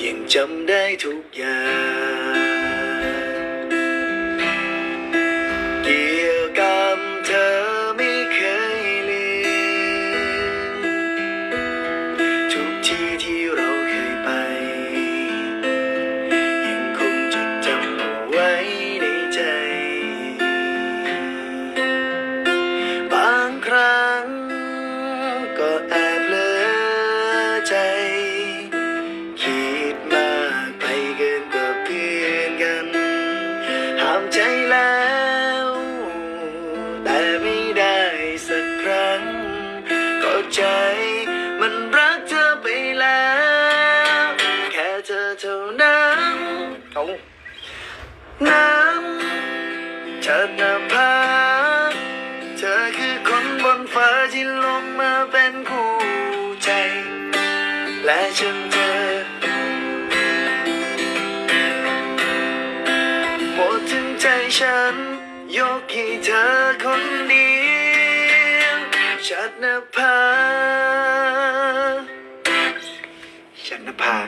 ยังจำได้ทุกอย่าง เกี่ยวกับเธอไม่เคยลืมทุกที่ที่เราเคยไป ยังคงจดจำเอาไว้ในใจ บางครั้งก็อ แล้ว แต่ไม่ได้สักครั้ง ก็ใจมันรักเธอไปแล้ว แค่เธอเท่านั้นเาน้ำฉันนภาเธอคือคนบนฟ้าที่ลงมาเป็นคู่ใจ และฉันเธอ ดถึงใจฉัน ยกให้เธอคนเดียวชัดนภาชัดนภา